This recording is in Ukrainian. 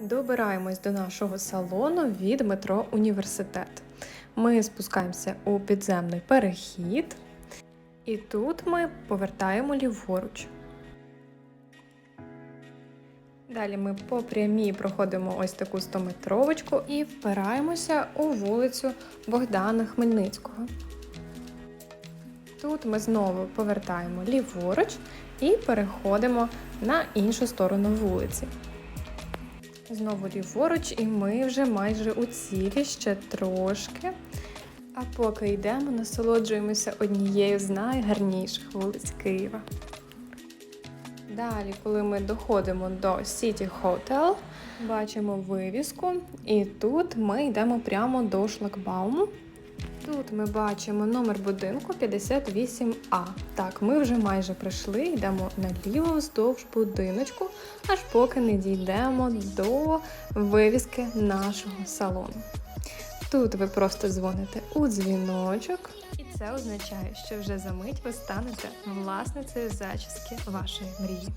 Добираємось до нашого салону від метро Університет. Ми спускаємося у підземний перехід, і тут ми повертаємо ліворуч. Далі ми по прямій проходимо ось таку 100-метровочку і впираємося у вулицю Богдана Хмельницького. Тут ми знову повертаємо ліворуч і переходимо на іншу сторону вулиці. Знову ліворуч, і ми вже майже у цілі ще трошки. А поки йдемо, насолоджуємося однією з найгарніших вулиць Києва. Далі, коли ми доходимо до City Hotel, бачимо вивіску, і тут ми йдемо прямо до шлагбауму. Тут ми бачимо номер будинку 58А. Так, ми вже майже прийшли, йдемо наліво вздовж будиночку, аж поки не дійдемо до вивіски нашого салону. Тут ви просто дзвоните у дзвіночок, і це означає, що вже за мить ви станете власницею зачіски вашої мрії.